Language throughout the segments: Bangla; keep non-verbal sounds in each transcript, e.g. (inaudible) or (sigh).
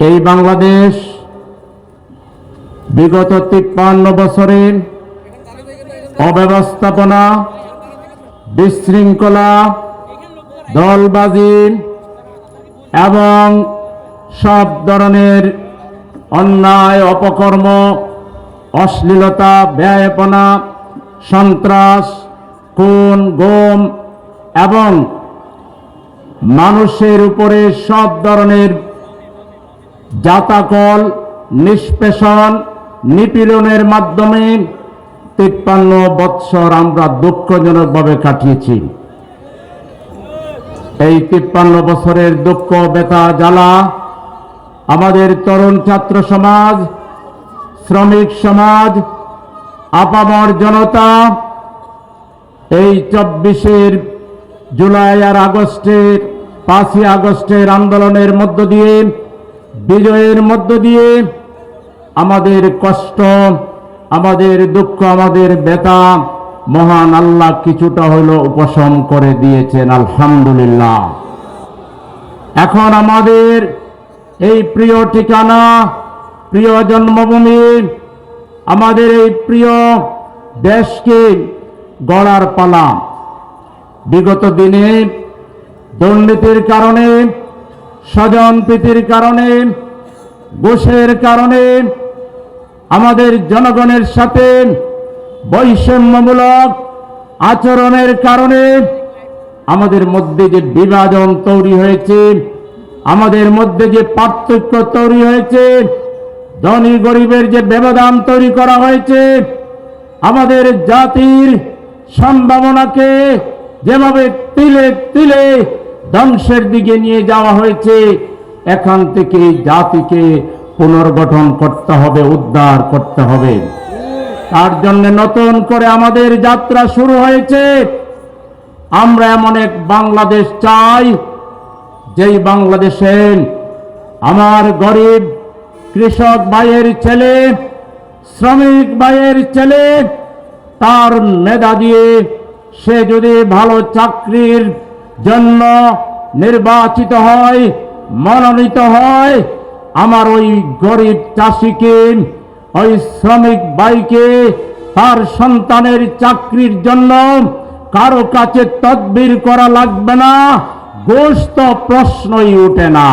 এই বাংলাদেশ বিগত তিপ্পান্ন বছরে অব্যবস্থাপনা, বিশৃঙ্খলা, দলবাজি এবং সব ধরনের অন্যায়, অপকর্ম, অশ্লীলতা, ব্যয়পনা, সন্ত্রাস, খুন, গুম এবং মানুষের উপরে সব ধরনের জাতাকল, নিষ্পেষণ, নিপীড়নের মাধ্যমে তিপ্পান্ন বৎসর আমরা দুঃখজনকভাবে কাটিয়েছি। এই তিপ্পান্ন বছরের দুঃখ, ব্যথা, জ্বালা আমাদের তরুণ ছাত্র সমাজ, শ্রমিক সমাজ, আপামর জনতা এই চব্বিশের জুলাই আর আগস্টের পাঁচই আগস্টের আন্দোলনের মধ্য দিয়ে বিজয়ের মধ্য দিয়ে আমাদের কষ্ট, আমাদের দুঃখ, আমাদের ব্যথা মহান আল্লাহ কিছুটা হইল উপশম করে দিয়েছেন, আলহামদুলিল্লাহ। এখন আমাদের এই প্রিয় ঠিকানা, প্রিয় জন্মভূমি, আমাদের এই প্রিয় দেশকে গড়ার পালা। বিগত দিনে দুর্নীতির কারণে স্বজন প্রীতির কারণে ঘুষের কারণে, আমাদের জনগণের সাথে বৈষম্যমূলক আচরণের কারণে আমাদের মধ্যে যে বিভাজন তৈরি হয়েছে, আমাদের মধ্যে যে পার্থক্য তৈরি হয়েছে, ধনী গরিবের যে ব্যবধান তৈরি করা হয়েছে, আমাদের জাতির সম্ভাবনাকে যেভাবে তিলে তিলে ধ্বংসের দিকে নিয়ে যাওয়া হয়েছে। এখান থেকে জাতিকে পুনর্গঠন করতে হবে, উদ্ধার করতে হবে। তার জন্য নতুন করে আমাদের যাত্রা শুরু হয়েছে। আমরা এমন এক বাংলাদেশ চাই, যেই বাংলাদেশে আমার গরিব কৃষক ভাইয়ের ছেলে, শ্রমিক ভাইয়ের ছেলে, তার মেধা দিয়ে সে যদি ভালো চাকরির জন্য নির্বাচিত হয়, মনোনীত হয়। আমার ওই গরিব চাষিকে, ওই শ্রমিক বাইকে তার সন্তানের চাকরির জন্য কারও কাছে তদবির করা লাগবে না, গোস্ত প্রশ্নই উঠে না।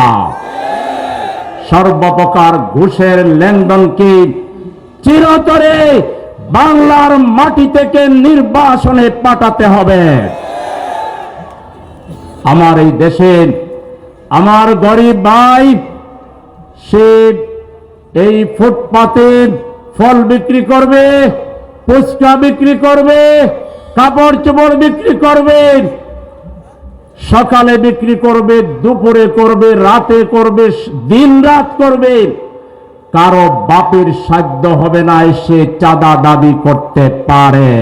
সর্বপ্রকার ঘুষের লেনদেনকে চিরতরে বাংলার মাটি থেকে নির্বাসনে পাঠাতে হবে। আমার এই দেশের আমার গরিব ভাই, সে এই ফুটপাতে ফল বিক্রি করবে, ফুচকা বিক্রি করবে, কাপড় চোপড় বিক্রি করবে, সকালে বিক্রি করবে, দুপুরে করবে, রাতে করবে দিন রাত করবে। কারও বাপের সাধ্য হবে না এসে চাঁদা দাবি করতে পারে।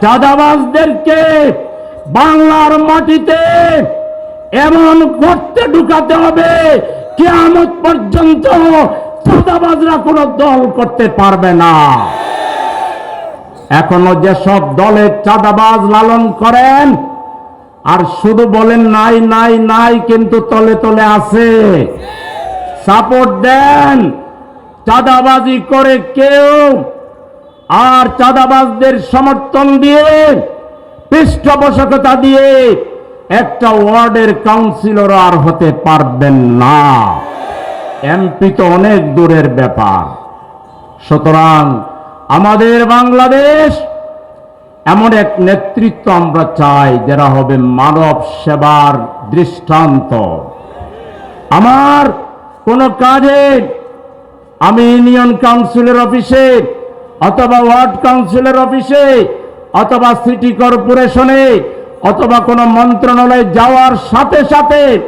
চাঁদাবাজদেরকে বাংলার মাটিতে এমন করতে ঢুকাতে হবে, কেয়ামত পর্যন্ত চাঁদাবাজরা কোনো দল করতে পারবে না। এখনও যেসব দলের চাঁদাবাজ লালন করেন, আর শুধু বলেন নাই নাই নাই, কিন্তু তলে তলে আছে। সাপোর্ট দেন, চাঁদাবাজি করে কেউ, আর চাঁদাবাজদের সমর্থন দিয়ে পৃষ্ঠপোষকতা দিয়ে একটা ওয়ার্ডের কাউন্সিলর আর হতে পারবেন না। এমপি তো অনেক দূরের ব্যাপার। সুতরাং আমাদের বাংলাদেশ এমন এক নেতৃত্ব আমরা চাই যারা হবে মানব সেবার দৃষ্টান্ত। আমার কোনো কাজে আমি ইউনিয়ন কাউন্সিলের অফিসে অথবা ওয়ার্ড কাউন্সিলের অফিসে অথবা সিটি কর্পোরেশনে অথবা কোনো মন্ত্রণালয়ে যাওয়ার সাথে সাথে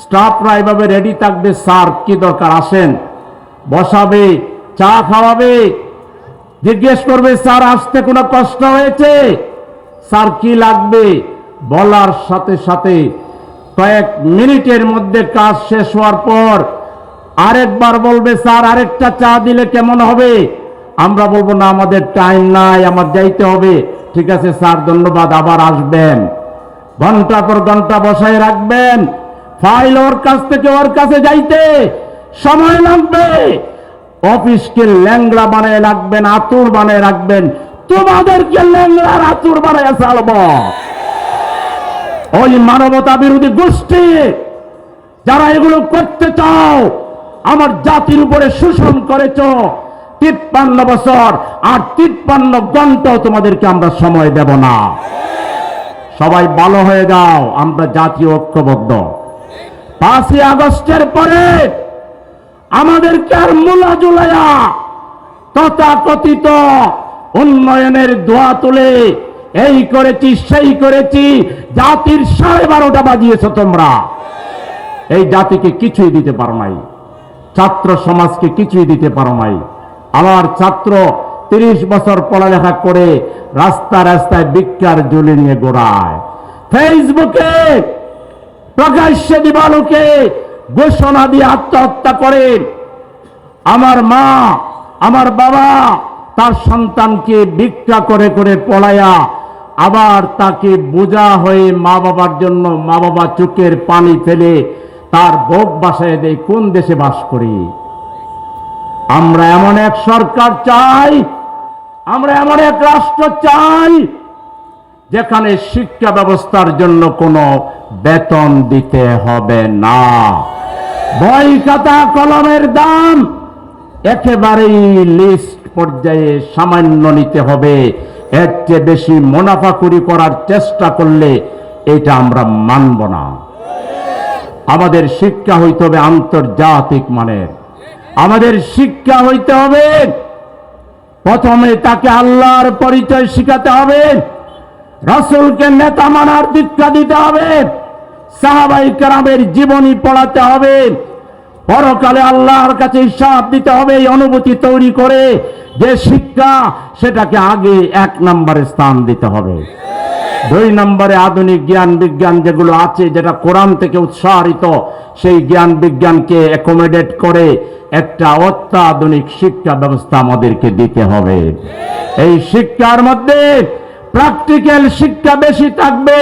স্টাফরা এভাবে রেডি থাকবে, স্যার, কি দরকার? আসেন। বসাবে, চা খাওয়াবে, জিজ্ঞেস করবে, স্যার, আসতে কোনো কষ্ট হয়েছে? স্যার, কি লাগবে? বলার সাথে সাথে কয়েক মিনিটের মধ্যে কাজ শেষ হওয়ার পর আরেকবার বলবে, স্যার, আরেকটা চা দিলে কেমন হবে? আমরা বলব, না, আমাদের টাইম নাই, আমার যাইতে হবে। ঠিক আছে, স্যার, ধন্যবাদ, আবার আসবেন। ঘণ্টা পর ঘণ্টা বসায় রাখবেন। ফাইল ওর কাছ থেকে ওর কাছে যাইতে সময় লাগবে। অফিসকে ল্যাংড়া বানায় রাখবেন, আতুর বানায় রাখবেন। তোমাদেরকে ল্যাংড়ার আতুর বানায় ছাড়ব ওই মানবতা বিরোধী গোষ্ঠী, যারা এগুলো করতে চাও, আমার জাতির উপরে শোষণ করেছ তিপ্পান্ন বছর আর তিপ্পান্ন ঘন্টাও তোমাদেরকে আমরা সময় দেব না। সবাই ভালো হয়ে যাও, আমরা জাতীয় ঐক্যবদ্ধ। পাঁচই আগস্টের পরে আমাদেরকে আর মুলা জুলাইয়া তথাকথিত উন্নয়নের দোয়া তুলে এই করেছি, সেই করেছি, জাতির সাড়ে বারোটা বাজিয়েছ তোমরা। এই জাতিকে কিছুই দিতে পারো নাই, ছাত্র সমাজকে কিছুই দিতে পারো নাই। আমার ছাত্র তিরিশ বছর পড়ালেখা করে রাস্তা রাস্তায় ভিক্ষার জুলি নিয়ে গোড়ায়। ফেসবুকে প্রকাশ্যে দিবালোকে ঘোষণা দিয়ে আত্মহত্যা করে আমার মা, আমার বাবা, তার সন্তানকে ভিক্ষা করে করে পড়ায়া আবার তাকে বোঝা হয়ে মা বাবার জন্য মা বাবা চোখের পানি ফেলে তার ভোগ বাসায় দেয়। কোন দেশে বাস করি? আমরা এমন এক সরকার চাই, আমরা এমন এক রাষ্ট্র চাই, যেখানে শিক্ষা ব্যবস্থার জন্য কোনো বেতন দিতে হবে না। বই খাতা কলমের দাম একেবারেই লিস্ট পর্যায়ে সামান্য নিতে হবে। এর চেয়ে বেশি মুনাফা মুনাফাকুরি করার চেষ্টা করলে এটা আমরা মানব না। আমাদের শিক্ষা হইতে হবে আন্তর্জাতিক মানের। আমাদের শিক্ষা হইতে হবে। প্রথমে তাকে আল্লাহর পরিচয় শিখাতে হবে। রসুলকে নেতা মানার দীক্ষা দিতে হবে। সাহাবাই কেরামের জীবনী পড়াতে হবে। পরকালে আল্লাহর কাছে হিসাব দিতে হবে, এই অনুভূতি তৈরি করে যে শিক্ষা, সেটাকে আগে এক নম্বরে স্থান দিতে হবে। দুই নম্বরে আধুনিক জ্ঞান বিজ্ঞান যেগুলো আছে, যেটা কোরআন থেকে উৎসাহিত সেই জ্ঞান বিজ্ঞানকে অ্যাকোমোডেট করে একটা অত্যাধুনিক শিক্ষা ব্যবস্থা আমাদেরকে দিতে হবে। এই শিক্ষার মধ্যে প্র্যাকটিক্যাল শিক্ষা বেশি থাকবে।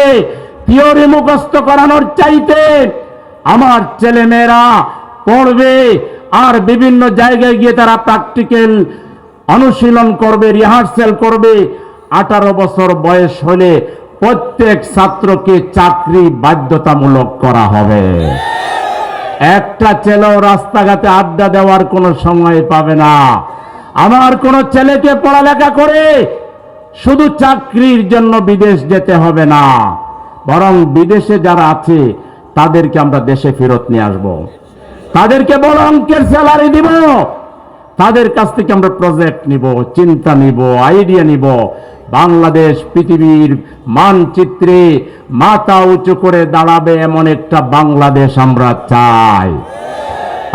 থিওরি মুখস্থ করানোর চাইতে আমার ছেলেমেয়েরা পড়বে আর বিভিন্ন জায়গায় গিয়ে তারা প্র্যাকটিক্যাল অনুশীলন করবে রিহার্সেল করবে। আঠারো বছর বয়স হলে প্রত্যেক ছাত্রকে চাকরি বাধ্যতামূলক করা হবে। একটা ছেলেও রাস্তাঘাটে আড্ডা দেওয়ার কোনো সময় পাবে না। আমার কোন ছেলেকে পড়ালেখা করে শুধু চাকরির জন্য বিদেশ যেতে হবে না, বরং বিদেশে যারা আছে, তাদেরকে আমরা দেশে ফেরত নিয়ে আসব। তাদেরকে বড় অঙ্কের স্যালারি দিব। তাদের কাছ থেকে আমরা প্রজেক্ট নিব, চিন্তা নিব আইডিয়া নিব। বাংলাদেশ পৃথিবীর মানচিত্রে মাথা উঁচু করে দাঁড়াবে এমন একটা বাংলাদেশ আমরা চাই।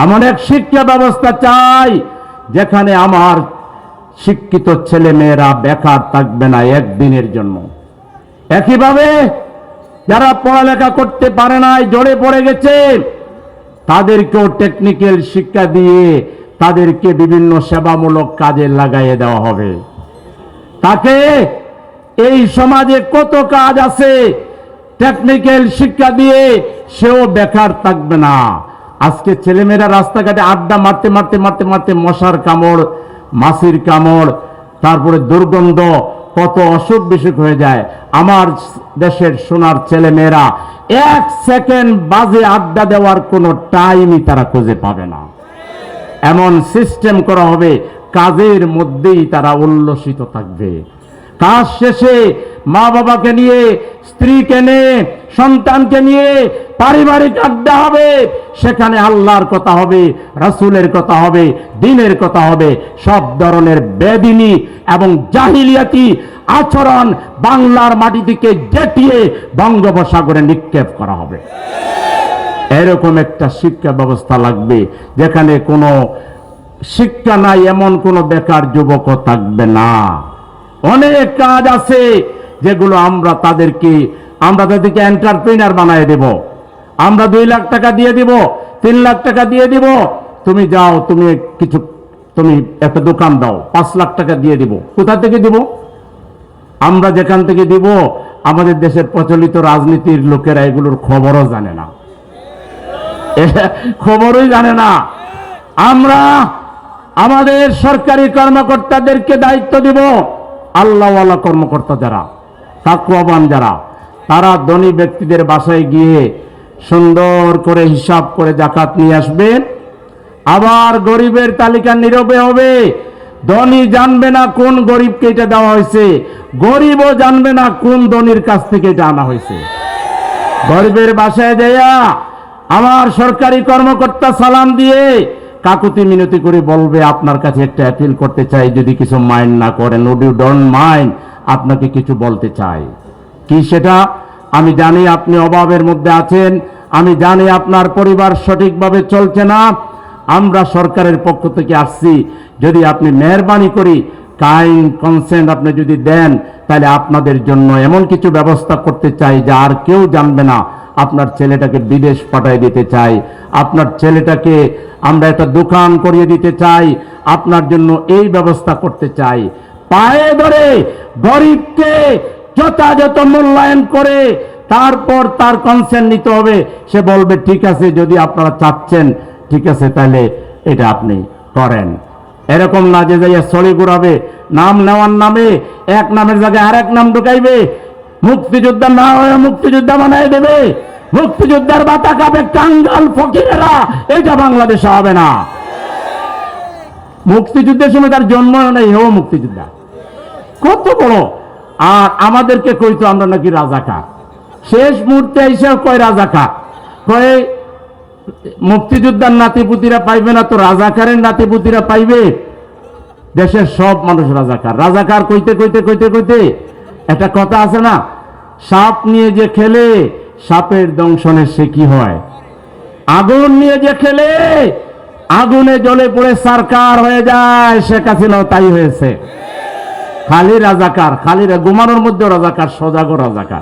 এমন এক শিক্ষা ব্যবস্থা চাই, যেখানে আমার শিক্ষিত ছেলে মেয়েরা বেকার থাকবে না একদিনের জন্য। একইভাবে যারা পড়ালেখা করতে পারে নাই জড়ে পড়ে গেছে, তাদেরকেও টেকনিক্যাল শিক্ষা দিয়ে তাদেরকে বিভিন্ন সেবামূলক কাজে লাগাইয়ে দেওয়া হবে। তাকে এই সমাজে কত কাজ আছে টেকনিক্যাল শিক্ষা দিয়ে সেও বেকার থাকবে না। আজকে ছেলেমেয়েরা রাস্তাঘাটে আড্ডা মারতে মারতে মারতে মারতে মশার কামড়, মাছির কামড়, তারপরে দুর্গন্ধ কত অসুখ বিসুখ হয়ে যায়। আমার দেশের সোনার ছেলেমেয়েরা এক সেকেন্ড বাজে আড্ডা দেওয়ার কোনো টাইমই তারা খুঁজে পাবে না। এমন সিস্টেম করা হবে, কাজের মধ্যেই তারা উল্লসিত থাকবে। কাজ শেষে মা বাবাকে নিয়ে, স্ত্রীকে নিয়ে, সন্তানকে নিয়ে পারিবারিক আড্ডা হবে। সেখানে আল্লাহর কথা হবে, রাসূলের কথা হবে, দিনের কথা হবে। সব ধরনের বেদিনী এবং জাহিলিয়াতি আচরণ বাংলার মাটি থেকে জেটিয়ে বঙ্গোপসাগরে নিক্ষেপ করা হবে। এরকম একটা শিক্ষা ব্যবস্থা লাগবে, যেখানে কোনো শিক্ষা নাই, এমন কোনো বেকার যুবকও থাকবে না। অনেক কাজ আছে যেগুলো আমরা তাদেরকে আমরা তাদেরকে এন্টারপ্রিনার বানায় দেব। আমরা দুই লাখ টাকা দিয়ে দিব, তিন লাখ টাকা দিয়ে দিব। তুমি যাও, তুমি কিছু, তুমি একটা দোকান দাও, পাঁচ লাখ টাকা দিয়ে দিব। কোথা থেকে দিব? আমরা যেখান থেকে দিব, আমাদের দেশের প্রচলিত রাজনীতির লোকেরা এগুলোর খবরও জানে না। (laughs) খবরই জানে না। আমরা আমাদের সরকারি কর্মকর্তাদেরকে দায়িত্ব দিব, আল্লাহওয়ালা কর্মকর্তা যারা তাকুয়াবান যারা, তারা ধনী ব্যক্তিদের বাসায় গিয়ে সুন্দর করে হিসাব করে জাকাত নিয়ে আসবেন আবার গরিবের তালিকা নীরবে হবে, ধনী জানবে না কোন গরিবকে এটা দেওয়া হয়েছে, গরিবও জানবে না কোন ধনীর কাছ থেকে এটা আনা হয়েছে। গরিবের বাসায় যাইয়া আমার সরকারি কর্মকর্তা সালাম দিয়ে কাকুতি মিনতি করে বলবে, আপনার কাছে একটা অ্যাপিল করতে চাই, যদি কিছু মাইন্ড না করেন উড ইউ ডোন্ট মাইন্ড আপনাকে কিছু বলতে চাই। কি সেটা? আমি জানি আপনি অভাবের মধ্যে আছেন, আমি জানি আপনার পরিবার সঠিকভাবে চলছে না। আমরা সরকারের পক্ষ থেকে আসছি, যদি আপনি মেহরবানি করি কাইন কনসেন্ট আপনি যদি দেন, তাহলে আপনাদের জন্য এমন কিছু ব্যবস্থা করতে চাই যা আর কেউ জানবে না। আপনার ছেলেটাকে বিদেশ পাঠিয়ে দিতে চাই। আপনার ছেলেটাকে আমরা একটা দোকান করিয়ে দিতে চাই। আপনার জন্য এই ব্যবস্থা করতে চাই। পায়ে ধরে গরিবকে যথাযথ মূল্যায়ন করে তারপর তার কনসেন্ট নিতে হবে। সে বলবে, ঠিক আছে, যদি আপনারা চাচ্ছেন, ঠিক আছে, তাহলে এটা আপনি করেন। এরকম না যে যাইয়া সলি ঘুরাবে, নাম নেওয়ার নামে, এক নামের জায়গায় আরেক নাম ঢুকাইবে, মুক্তিযোদ্ধা না হয়ে মুক্তিযোদ্ধা বানাই দেবে। মুক্তিযোদ্ধার বাতা কাবে কাঙ্গাল ফকিরেরা। এটা বাংলাদেশে হবে না। মুক্তিযুদ্ধের সময় তার জন্ম নেই, হেও মুক্তিযোদ্ধা। কত বড়। আর আমাদেরকে কইতো আমরা নাকি রাজাকার। শেষ মুহূর্তে এসে কয় রাজাকার? কয়, মুক্তিযোদ্ধার নাতিপুতিরা পাইবে না তো রাজাকারের নাতিপুতিরা পাইবে? দেশের সব মানুষ রাজাকার। রাজাকার কইতে কইতে কইতে কইতে, একটা কথা আছে না? সাপ নিয়ে যে খেলে সাপের দংশনে সে কি হয়? আগুন নিয়ে যে খেলে, আগুনে জলে পড়ে সরকার হয়ে যায়। শেখ হাসিনাও তাই হয়েছে। খালি রাজাকার, খালি রা- ঘুমানোর মধ্যে রাজাকার, সজাগ রাজাকার।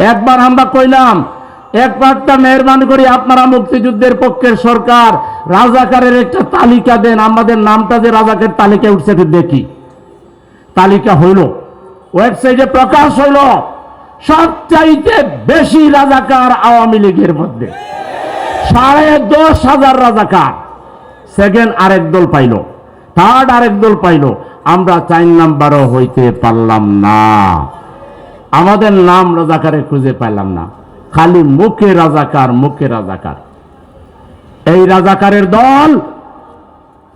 একবার আমরা কইলাম একবারটা মেহরবানি করি, আপনারা মুক্তিযুদ্ধের পক্ষের সরকার, রাজাকারের একটা তালিকা দেন। আমাদের নামটা যে রাজাকের তালিকায় উঠছে একটু দেখি। তালিকা হইল। ওয়েবসাইটে প্রকাশ হইল সবচাইতে বেশি রাজাকার আওয়ামী লীগের মধ্যে। সাড়ে দশ হাজার রাজাকার। সেকেন্ড আরেক দল পাইল। থার্ড আরেক দল পাইল। আমরা চার নাম্বারও হইতে পারলাম না। আমাদের নাম রাজাকারে খুঁজে পাইলাম না। খালি মুখে রাজাকার মুখে রাজাকার। এই রাজাকারের দল,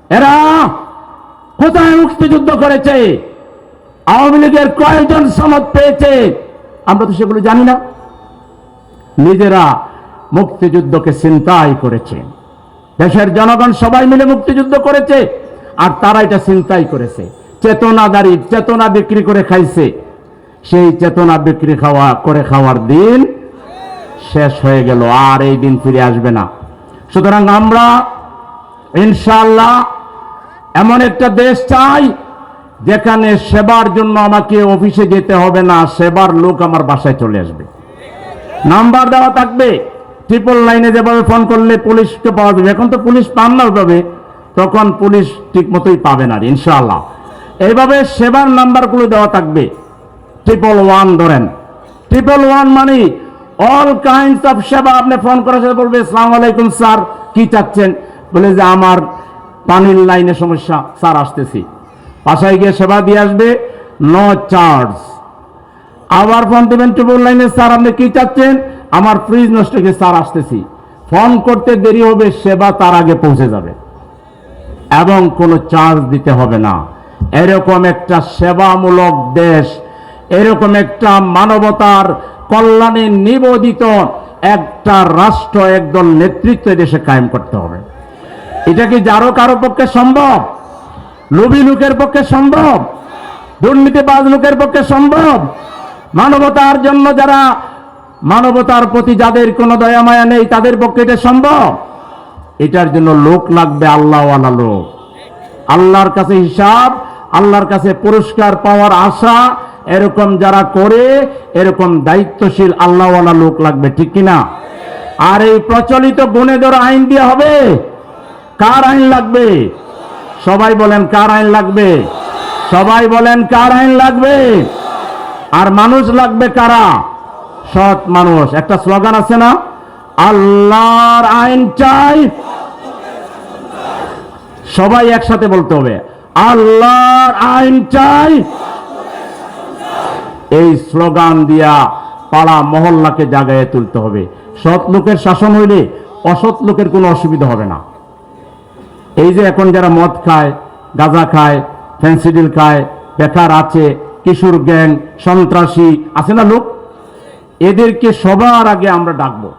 এরা কোথায় মুক্তিযুদ্ধ করেছে? আওয়ামী লীগের কয়েকজন সনদ পেয়েছে? আমরা তো সেগুলো জানি না। নিজেরা মুক্তিযুদ্ধকে চিন্তাই করেছে। দেশের জনগণ সবাই মিলে মুক্তিযুদ্ধ করেছে আর তারা এটা চিন্তাই করেছে। চেতনাদারি চেতনা বিক্রি করে খাইছে। সেই চেতনা বিক্রি খাওয়া, করে খাওয়ার দিন শেষ হয়ে গেল, আর এই দিন ফিরে আসবে না। সুতরাং আমরা ইনশাল্লাহ এমন একটা দেশ চাই যেখানে সেবার জন্য আমাকে অফিসে যেতে হবে না, সেবার লোক আমার বাসায় চলে আসবে। নাম্বার দেওয়া থাকবে ট্রিপল লাইনে যেভাবে ফোন করলে পুলিশকে পাওয়া যাবে। এখন তো পুলিশ পান না ওইভাবে, তখন পুলিশ ঠিক মতোই পাবে না ইনশাআল্লাহ। এইভাবে সেবার নাম্বারগুলো দেওয়া থাকবে ট্রিপল ওয়ান ধরেন। ট্রিপল ওয়ান মানে অল কাইন্ডস অফ সেবা আপনি ফোন করার সাথে বলবে, সালাম আলাইকুম স্যার, কি চাচ্ছেন? বলে যে, আমার পানির লাইনে সমস্যা, স্যার, আসতেছি। বাসায় গিয়ে সেবা দিয়ে আসবে। নো চার্জ আবার ফোন দেবেন ট্রিপল লাইনে স্যার আপনি কি চাচ্ছেন? আমার ফ্রিজ নষ্ট হয়ে গেছে, স্যার আসতেছি। ফোন করতে দেরি হবে সেবা তার আগে পৌঁছে যাবে। এবং কোনো চার্জ দিতে হবে না। এরকম একটা সেবামূলক দেশ এরকম একটা মানবতার কল্যাণে নিবেদিত একটা রাষ্ট্র একদল নেতৃত্ব দেশে কায়েম করতে হবে। এটা কি যারও কারও পক্ষে সম্ভব? লোভী লোকের পক্ষে সম্ভব? দুর্নীতিবাজ লোকের পক্ষে সম্ভব? মানবতার জন্য যারা মানবতার প্রতি যাদের কোনো দয়া মায়া নেই, তাদের পক্ষে এটা সম্ভব? এটার জন্য লোক লাগবে আল্লাহওয়ালা লোক। আল্লাহর কাছে হিসাব, আল্লাহর কাছে পুরস্কার পাওয়ার আশা, এরকম যারা করে, এরকম দায়িত্বশীল আল্লাহওয়ালা লোক লাগবে, ঠিক কিনা? আর এই প্রচলিত গুণে ধরো আইন দিয়ে হবে। কার আইন লাগবে? সবাই বলেন, কার আইন লাগবে? সবাই বলেন, কার আইন লাগবে? আর মানুষ লাগবে কারা? সৎ মানুষ। একটা স্লোগান আছে না? আল্লাহর আইন চাই। সবাই একসাথে বলতে হবে, আল্লাহর আইন চাই। এই স্লোগান দিয়া পাড়া মহল্লাকে জাগায় তুলতে হবে। সৎ লোকের শাসন হইলে অসৎ লোকের কোনো অসুবিধা হবে না। এই যে এখন যারা মদ খায়, গাঁজা খায় ফেন্সিডিল খায়, বেকার আছে, কিশোর গ্যাং, সন্ত্রাসী, আছে না লোক? এদেরকে সবার আগে আমরা ডাকবো।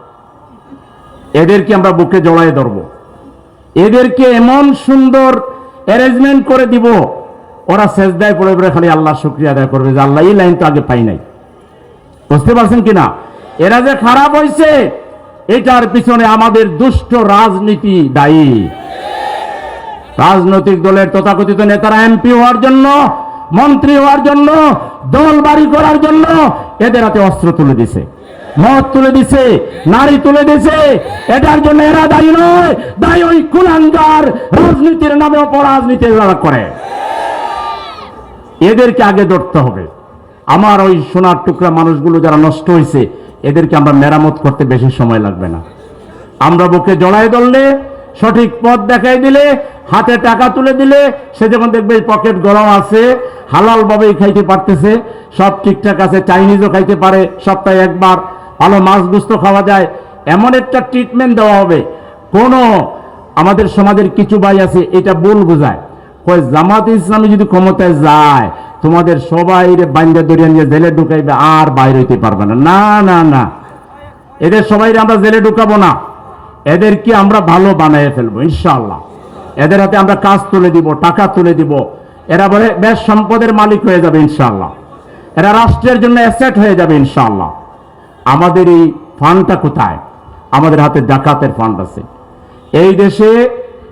এদেরকে আমরা বুকে জড়ায় ধরব। এদেরকে এমন সুন্দর অ্যারেঞ্জমেন্ট করে দিব, ওরা সেজদায় পড়ে পড়ে খালি আল্লাহ শুক্রিয়া আদায় করবে যে আল্লাহ এই লাইন তো আগে পাই নাই। বুঝতে পারছেন কিনা? এরা যে খারাপ হয়েছে এটার পিছনে আমাদের দুষ্ট রাজনীতি দায়ী। রাজনৈতিক দলের তথাকথিত নেতারা এমপি হওয়ার জন্য, মন্ত্রী হওয়ার জন্য, দল বাড়ি করার জন্য এদের হাতে অস্ত্র তুলে দিছে। মদ তুলে দিছে, নারী তুলে দিছে, এটার জন্য এরা দায়ী নয়। দায়ী ওই কুলাঙ্গার রাজনীতির নামে অপরাজনীতি যারা করে। এদেরকে আগে ধরতে হবে। আমার ওই সোনার টুকরা মানুষগুলো যারা নষ্ট হয়েছে, এদেরকে আমরা মেরামত করতে বেশি সময় লাগবে না। আমরা বুকে জড়াই ধরলে সঠিক পথ দেখাই দিলে, হাতে টাকা তুলে দিলে, সে যখন দেখবে পকেট গরম আছে হালাল ভাবেই খাইতে পারতেছে, সব ঠিকঠাক আছে, চাইনিজও খাইতে পারে, সপ্তাহে একবার, ভালো মাছ গুস্ত খাওয়া যায়, এমন একটা ট্রিটমেন্ট দেওয়া হবে। কোনো আমাদের সমাজের কিছু ভাই আছে, এটা ভুল বোঝায়। কয়, জামাত ইসলামী যদি ক্ষমতায় যায়, তোমাদের সবাই বাঞ্জা দরিয়া নিয়ে জেলে ঢুকাইবে, আর বাইরে হইতে পারবে না। না না না। এদের সবাই আমরা জেলে ঢুকাবো না। এদেরকে আমরা ভালো বানিয়ে ফেলব, ইনশাআল্লাহ। এদের হাতে আমরা কাজ তুলে দিব, টাকা তুলে দিব। এরা বলে, বেশ, সম্পদের মালিক হয়ে যাবে, ইনশাআল্লাহ। এরা রাষ্ট্রের জন্য অ্যাসেট হয়ে যাবে, ইনশাআল্লাহ। আমাদের এই ফান্ডটা কোথায়? আমাদের হাতে জাকাতের ফান্ড আছে। এই দেশে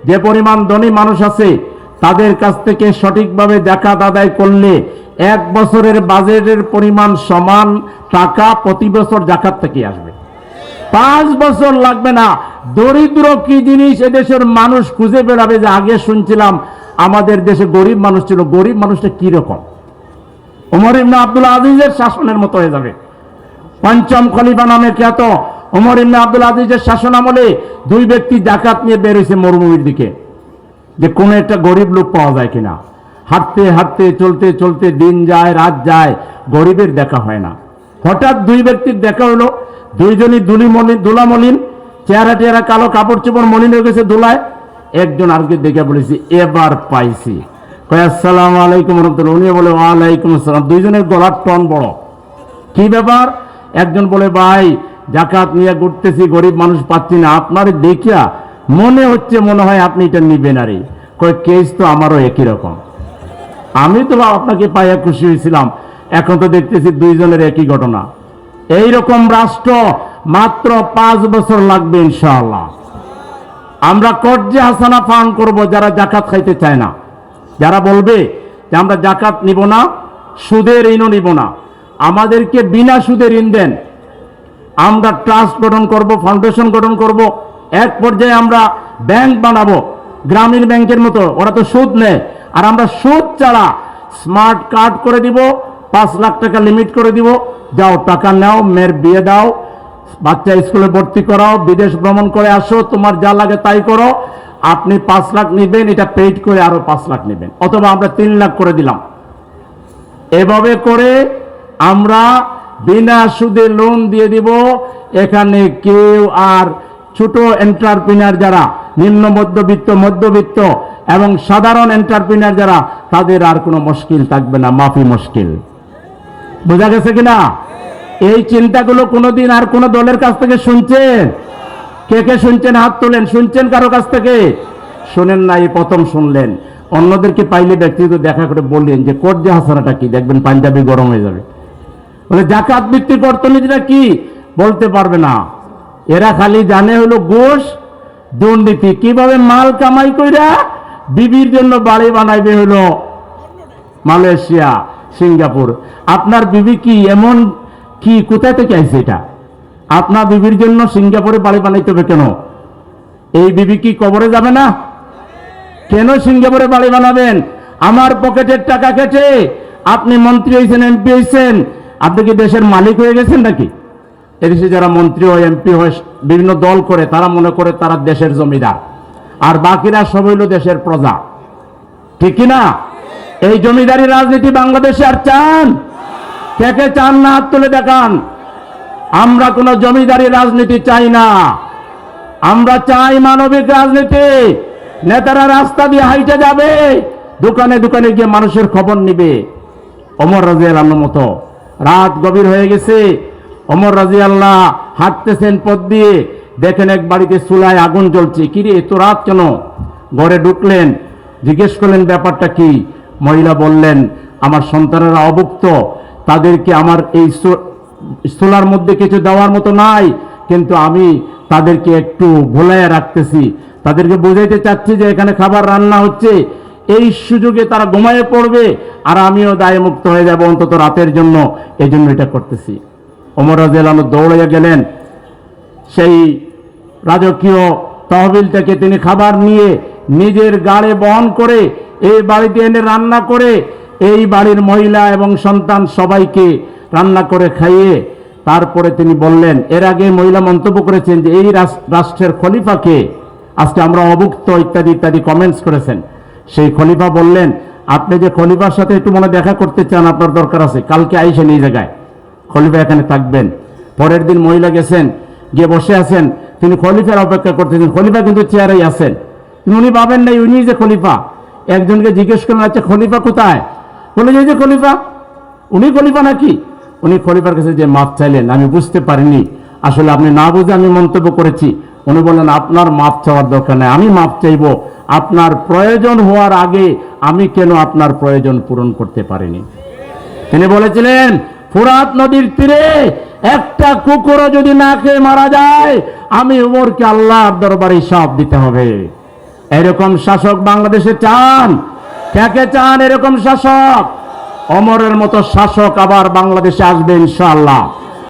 যে পরিমাণ ধনী মানুষ আছে, তাদের কাছ থেকে সঠিকভাবে জাকাত আদায় করলে এক বছরের বাজেটের পরিমাণ সমান টাকা প্রতি বছর জাকাত থেকে আসবে। পাঁচ বছর লাগবে না। দরিদ্র কি জিনিস এদেশের মানুষ খুঁজে বেড়াবে? যে আগে শুনছিলাম আমাদের দেশে গরিব মানুষ ছিল। গরিব মানুষটা কি রকম? ওমর ইবনে আব্দুল আজিজের শাসনের মতো হয়ে যাবে। পঞ্চম খলিফা নামে খ্যাত ওমর ইবনে আব্দুল আজিজের শাসন আমলে দুই ব্যক্তি জাকাত নিয়ে বের হয়েছে মরুভূমির দিকে। যে কোনো একটা গরিব লোক পাওয়া যায় কিনা। হাঁটতে হাঁটতে, চলতে চলতে দিন যায়, রাত যায়, গরিবের দেখা হয় না। হঠাৎ দুই ব্যক্তির দেখা হলো। দুইজনই দুলি মলিন দুলা মলিন, চেহারা টেহারা কালো, কাপড় চোপড় মলিন হয়ে গেছে দোলায় একজন আরকে দেখে বলেছি, এবার পাইছি। আসসালাম আলাইকুম রহমতুল্লাহ। উনি বলে, ওয়ালাইকুম আসসালাম। দুইজনের গলার টন বড়। কি ব্যাপার? একজন বলে, ভাই জাকাত নিয়ে ঘুরতেছি, গরিব মানুষ পাচ্ছি না। আপনার দেখিয়া মনে হচ্ছে মনে হয় আপনি এটা নিবেন আরে। কয়, কেস তো আমারও একই রকম। আমি তো আপনাকে পাইয়া খুশি হয়েছিলাম। এখন তো দেখতেছি দুইজনের একই ঘটনা। এই রকম রাষ্ট্র মাত্র পাঁচ বছর লাগবে ইনশাআল্লাহ। আমরা কর্জে হাসানা পান করব, যারা জাকাত খাইতে চায় না। যারা বলবে যে আমরা জাকাত নিব না, সুদের ঋণও নিব না। আমাদেরকে বিনা সুদে ঋণ দেন। আমরা ট্রাস্ট গঠন করব, ফাউন্ডেশন গঠন করব। এক পর্যায়ে আমরা ব্যাংক বানাবো, গ্রামীণ ব্যাংকের মতো। ওরা তো সুদ নেয়। আর আমরা সুদ ছাড়া স্মার্ট কার্ড করে দিব পাঁচ লাখ টাকা লিমিট করে দিব। যাও, টাকা নাও, মেয়ের বিয়ে দাও, বাচ্চা স্কুলে ভর্তি করাও, বিদেশ ভ্রমণ করে আসো, তোমার যা লাগে তাই করো। আপনি পাঁচ লাখ নেবেন, এটা পেইড করে আরও পাঁচ লাখ নেবেন। অথবা আমরা তিন লাখ করে দিলাম। এভাবে করে আমরা বিনা সুদে লোন দিয়ে দিব। এখানে কেউ আর ছোট এন্টারপ্রিনার যারা, নিম্ন মধ্যবিত্ত মধ্যবিত্ত এবং সাধারণ এন্টারপ্রিনার যারা, তাদের আর কোনো মুশকিল থাকবে না, মাফি মুশকিল। বোঝা গেছে কিনা? এই চিন্তাগুলো কোনোদিন আর কোনো দলের কাছ থেকে শুনছেন? কে কে শুনছেন? হাত তোলেন। শুনছেন কারও কাছ থেকে? শোনেন না এই প্রথম শুনলেন। অন্যদেরকে পাইলে ব্যক্তিগত দেখা করে বললেন যে কর্জা হাসানাটা কি? দেখবেন পাঞ্জাবি গরম হয়ে যাবে। বলে, জাকাত ভিত্তিক অর্থনীতিটা কি? বলতে পারবে না। এরা খালি জানে হলো ঘুষ দুর্নীতি। কীভাবে মাল কামাই কইরা বিবির জন্য বাড়ি বানাইবে হলো মালয়েশিয়া? সিঙ্গাপুর। আপনার বিবি কি এমন, কি, কোথায় থেকে আইছে এটা? আপনার বিবির জন্য সিঙ্গাপুরে বাড়ি বানাইতে হবে কেন? এই বিবি কি কবরে যাবে না? কেন সিঙ্গাপুরে বাড়ি বানাবেন? আমার পকেটের টাকা কেটে আপনি মন্ত্রী হয়েছেন এমপি হয়েছেন আপনি কি দেশের মালিক হয়ে গেছেন নাকি? এদেশে যারা মন্ত্রী হয়, এমপি হয়, বিভিন্ন দল করে, তারা মনে করে তারা দেশের জমিদার। আর বাকিরা সব হইল দেশের প্রজা। ঠিক না? এই জমিদারি রাজনীতি বাংলাদেশে আর চান? কে চান না হাত তুলে দেখান? আমরা কোনো জমিদারি রাজনীতি চাই না। আমরা চাই মানবিক রাজনীতি। নেতারা রাস্তা দিয়ে হাইটে যাবে, দোকানে দোকানে গিয়ে মানুষের খবর নিবে। অমর রাজি আল্লাহর মতো। রাত গভীর হয়ে গেছে। অমর রাজি আল্লাহ হাঁটতেছেন পথ দিয়ে। দেখেন এক বাড়িতে চুলায় আগুন জ্বলছে। কিরে, এত রাত কেন? ঘরে ঢুকলেন। জিজ্ঞেস করলেন, ব্যাপারটা কি? মহিলা বললেন, আমার সন্তানেরা অভুক্ত, তাদেরকে আমার এই চুলার মধ্যে কিছু দেওয়ার মতো নাই, কিন্তু আমি তাদেরকে একটু ভোলাইয়া রাখতেছি। তাদেরকে বোঝাইতে চাচ্ছি যে এখানে খাবার রান্না হচ্ছে। এই সুযোগে তারা ঘুমায়ে পড়বে আর আমিও দায় মুক্ত হয়ে যাব অন্তত রাতের জন্য। এই জন্য এটা করতেছি। অমর রাজু দৌড়াইয়া গেলেন। সেই রাজকীয় তহবিল থেকে তিনি খাবার নিয়ে নিজের গাড়ে বহন করে এই বাড়িতে এনে রান্না করে, এই বাড়ির মহিলা এবং সন্তান সবাইকে রান্না করে খাইয়ে তারপরে তিনি বললেন, এর আগে মহিলা মন্তব্য করেছেন যে এই রাষ্ট্রের খলিফাকে আজকে আমরা অভুক্ত ইত্যাদি ইত্যাদি কমেন্টস করেছেন। সেই খলিফা বললেন, আপনি যে খলিফার সাথে একটু মনে দেখা করতে চান, আপনার দরকার আছে। কালকে আইসেন এই জায়গায়। খলিফা এখানে থাকবেন। পরের দিন মহিলা গেছেন, গিয়ে বসে আছেন। তিনি খলিফার অপেক্ষা করতেছেন। খলিফা কিন্তু চেয়ারেই আছেন। উনি পাবেন নাই উনি যে খলিফা। একজনকে জিজ্ঞেস করলেন আচ্ছা খলিফা কোথায়? বলে যে খলিফা। উনি খলিফা নাকি? উনি খলিফার কাছে যে মাপ চাইলেন, আমি বুঝতে পারিনি। আসলে আপনি না বুঝে আমি মন্তব্য করেছি। উনি বললেন, আপনার মাপ চাওয়ার দরকার নেই, আমি মাপ চাইব। আপনার প্রয়োজন হওয়ার আগে আমি কেন আপনার প্রয়োজন পূরণ করতে পারিনি? তিনি বলেছিলেন, ফুরাত নদীর তীরে একটা কুকুরও যদি না খেয়ে মারা যায়, আমি উমরকে আল্লাহর দরবারে হিসাব দিতে হবে। এরকম শাসক বাংলাদেশে চান? কে চান এরকম শাসক? অমরের মতো শাসক আবার বাংলাদেশে আসবে ইনশাআল্লাহ।